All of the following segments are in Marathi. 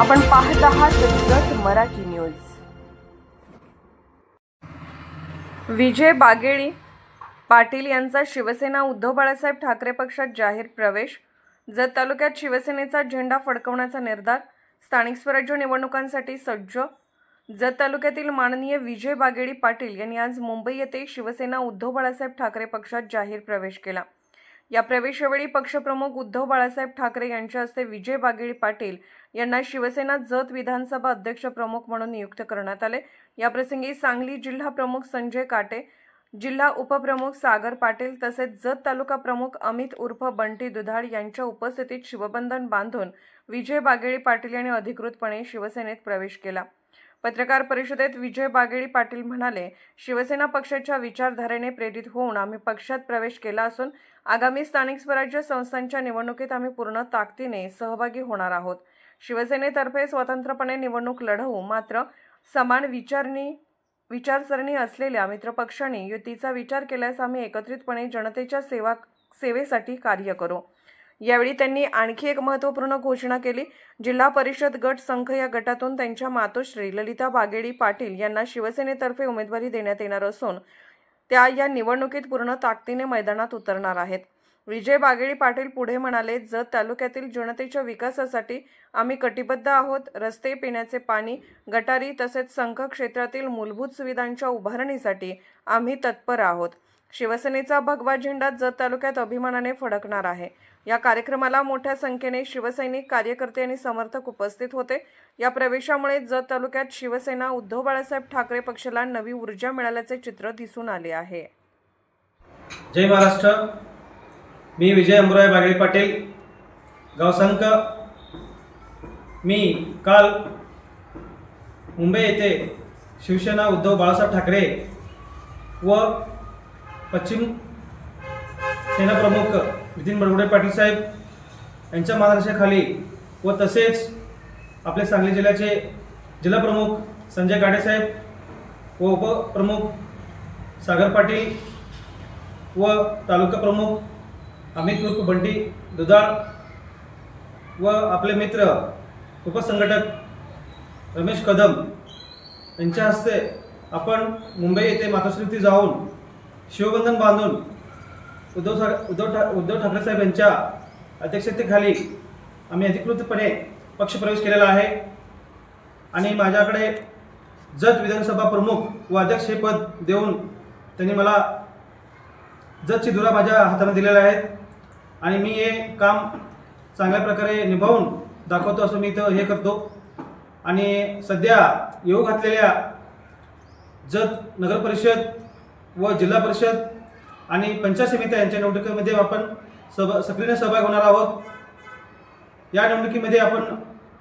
आपण पाहत आहात जत मराठी न्यूज. विजय बागेळी पाटील यांचा शिवसेना उद्धव बाळासाहेब ठाकरे पक्षात जाहीर प्रवेश जत तालुक्यात शिवसेनेचा झेंडा फडकवण्याचा निर्धार स्थानिक स्वराज्य निवडणुकांसाठी सज्ज जत तालुक्यातील माननीय विजय बागेळी पाटील यांनी आज मुंबई येथे शिवसेना उद्धव बाळासाहेब ठाकरे पक्षात जाहीर प्रवेश केला. या प्रवेशावेळी पक्षप्रमुख उद्धव बाळासाहेब ठाकरे यांच्या हस्ते विजय बागेडी पाटील यांना शिवसेना जत विधानसभा अध्यक्ष प्रमुख म्हणून नियुक्त करण्यात आले. याप्रसंगी सांगली जिल्हा प्रमुख संजय काटे जिल्हा उपप्रमुख सागर पाटील तसेच जत तालुका प्रमुख अमित उर्फ बंटी दुधाळ यांच्या उपस्थितीत शिवबंधन बांधून विजय बागेळी पाटील यांनी अधिकृतपणे शिवसेनेत प्रवेश केला. पत्रकार परिषदेत विजय बागेळी पाटील म्हणाले शिवसेना पक्षाच्या विचारधारेने प्रेरित होऊन आम्ही पक्षात प्रवेश केला असून आगामी स्थानिक स्वराज्य संस्थांच्या निवडणुकीत आम्ही पूर्ण ताकदीने सहभागी होणार आहोत. शिवसेनेतर्फे स्वतंत्रपणे निवडणूक लढवू मात्र समान विचारणी विचारसरणी असलेल्या मित्रपक्षांनी युतीचा विचार केल्यास आम्ही एकत्रितपणे जनतेच्या सेवा सेवेसाठी कार्य करू. यावेळी त्यांनी आणखी एक महत्त्वपूर्ण घोषणा केली. जिल्हा परिषद गट संघ या गटातून त्यांच्या मातोश्री ललिता बागेडी पाटील यांना शिवसेनेतर्फे उमेदवारी देण्यात येणार असून त्या या निवडणुकीत पूर्ण ताकदीने मैदानात उतरणार आहेत. विजय बागेळी पाटील पुढे म्हणाले जत तालुक्यातील जनतेच्या विकासासाठी आम्ही कटिबद्ध आहोत. रस्ते पिण्याचे पाणी गटारी तसेच संघ क्षेत्रातील मूलभूत सुविधांच्या उभारणीसाठी आम्ही तत्पर आहोत. शिवसेनेचा भगवा झेंडा जत तालुक्यात अभिमानाने फडकणार आहे. या कार्यक्रमाला मोठ्या संख्येने शिवसैनिक कार्यकर्ते आणि समर्थक उपस्थित होते. या प्रवेशामुळे जत तालुक्यात शिवसेना उद्धव बाळासाहेब ठाकरे पक्षाला नवी ऊर्जा मिळाल्याचे चित्र दिसून आले आहे. जय महाराष्ट्र. मी विजय अंबुराय बागळे पाटील गावसंक मी काल मुंबई येथे शिवसेना उद्धव बाळासाहेब ठाकरे व पश्चिम सेना प्रमुख नितीन बडगुडे पाटील साहेब यांच्या मार्गदर्शनाखाली व तसेच आपले सांगली जिल्ह्याचे जिल्हाप्रमुख संजय गाडे साहेब व उपप्रमुख सागर पाटील व तालुका प्रमुख अमित उर्फ बंटी दुधाळ व आपले मित्र उपसंघटक रमेश कदम यांच्या हस्ते आपण मुंबई येथे मातोश्रीती जाऊन शिवबंधन बांधून उद्धव सा उद्धव ठा उद्धव ठाकरे साहेब यांच्या अध्यक्षतेखाली आम्ही अधिकृतपणे पक्षप्रवेश केलेला आहे. आणि माझ्याकडे जत विधानसभा प्रमुख व अध्यक्ष हे पद देऊन त्यांनी मला जतची धुरा माझ्या हाताने दिलेल्या आहेत. आणि मी हे काम चांगल्या प्रकारे निभावून दाखवतो असं मी इथं हे करतो. आणि सध्या येऊ घातलेल्या जत नगर परिषद व जिल्हा परिषद आणि पंचायत समित्या यांच्या निवडणुकीमध्ये आपण सहभा सक्रिय सहभाग होणार आहोत. या निवडणुकीमध्ये आपण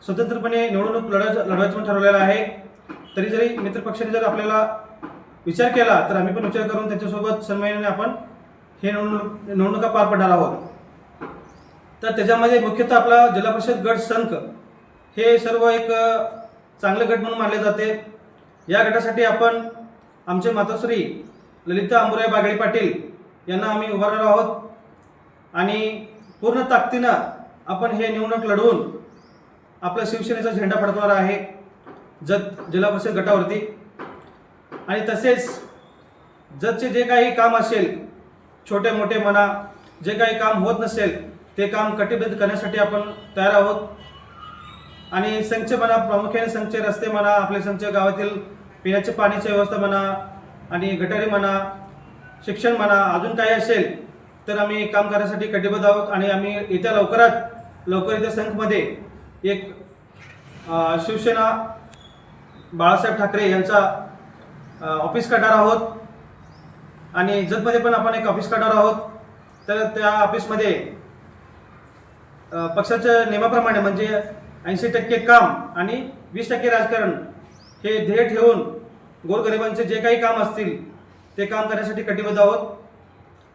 स्वतंत्रपणे निवडणूक लढायचं लढवायचं पण ठरवलेलं आहे. तरी जरी मित्रपक्षाने जर आपल्याला विचार केला तर आम्ही पण विचार करून त्याच्यासोबत सन्मानाने आपण हे निवडणूक निवडणुका पार पडणार आहोत. तर त्याच्यामध्ये मुख्यतः आपला जिल्हा परिषद गट संघ हे सर्व एक चांगलं चांगले गट म्हणून मानले जाते. या गटासाठी आपण आमचे मातोश्री ललिता अंबुराई बागळे पाटील यांना आम्ही उभारणार आहोत. आणि पूर्ण ताकदीनं आपण हे निवडणूक लढवून आपला शिवसेनेचा झेंडा फडकणार आहे जत जिल्हा परिषद गटावरती. आणि तसेच जतचे जे काही काम असेल छोटे मोठे म्हणा जे काही काम होत नसेल ते काम कटिबद्ध करण्यासाठी आपण तयार आहोत. आणि संच म्हणा प्रामुख्याने संच रस्ते म्हणा आपले संच गावातील पिण्याच्या पाण्याची व्यवस्था म्हणा आणि गटारी म्हणा शिक्षण म्हणा अजून काही असेल तर आम्ही काम करण्यासाठी कटिबद्ध आहोत आणि आम्ही येत्या लवकरात लवकर इथे संघमध्ये एक शिवसेना बाळासाहेब ठाकरे यांचा ऑफिस काढणार आहोत. आणि जतमध्ये पण आपण एक ऑफिस काढणार आहोत. तर त्या ऑफिसमध्ये पक्षाच्या नियमाप्रमाणे म्हणजे ऐंशी टक्के काम आणि वीस टक्के राजकारण हे ध्येय ठेवून गोरगरिबांचे जे काही काम असतील ते काम करण्यासाठी कटिबद्ध आहोत.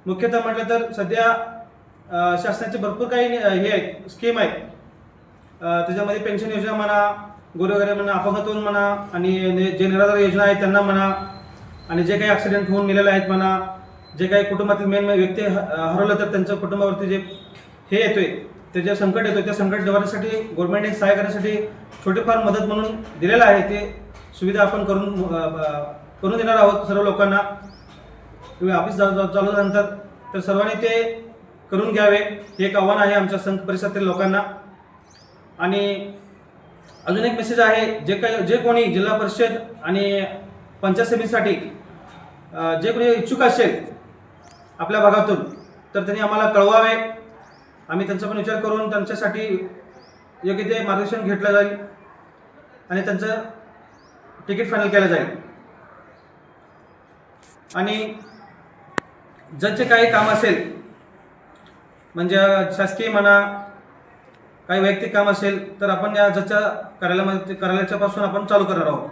मुख्यतः म्हटलं तर सध्या शासनाचे भरपूर काही हे आहेत स्कीम आहेत. त्याच्यामध्ये पेन्शन योजना म्हणा गोरगरिबांना अपंगत्व म्हणा आणि जे निराधार योजना आहेत त्यांना म्हणा आणि जे काही ॲक्सिडेंट होऊन गेलेले आहेत म्हणा जे काही कुटुंबातील मेन व्यक्ती ह- हरवलं तर त्यांच्या कुटुंबावरती जे हे येतोय ते जे संकट येतोय त्या संकट निवारण्यासाठी गव्हर्नमेंटने सहाय्य करण्यासाठी छोटीफार मदत म्हणून दिलेलं आहे. ते सुविधा आपण करून करून देणार आहोत सर्व लोकांना. तुम्ही ऑफिस चालू चालू झाल्यानंतर तर सर्वांनी ते करून घ्यावे. हे एक आव्हान आहे आमच्या संघ परिसरातील लोकांना. आणि अजून एक मेसेज आहे जे काही जे कोणी जिल्हा परिषद आणि पंचायत समितीसाठी जे कोणी इच्छुक असेल आपल्या भागातून तर त्यांनी आम्हाला कळवावे. आम्ही त्यांचा पण विचार करून त्यांच्यासाठी योग्य ते मार्गदर्शन घेतलं जाईल आणि त्यांचं तिकीट फायनल केलं जाईल. आणि ज्याचे काही काम असेल म्हणजे शासकीय म्हणा काही वैयक्तिक काम असेल तर आपण या जजच्या कार्यालयामध्ये कार्यालयाच्यापासून आपण चालू करणार आहोत.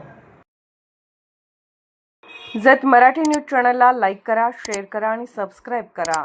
जत मराठी न्यूज चॅनलला लाईक करा शेअर करा आणि सबस्क्राईब करा.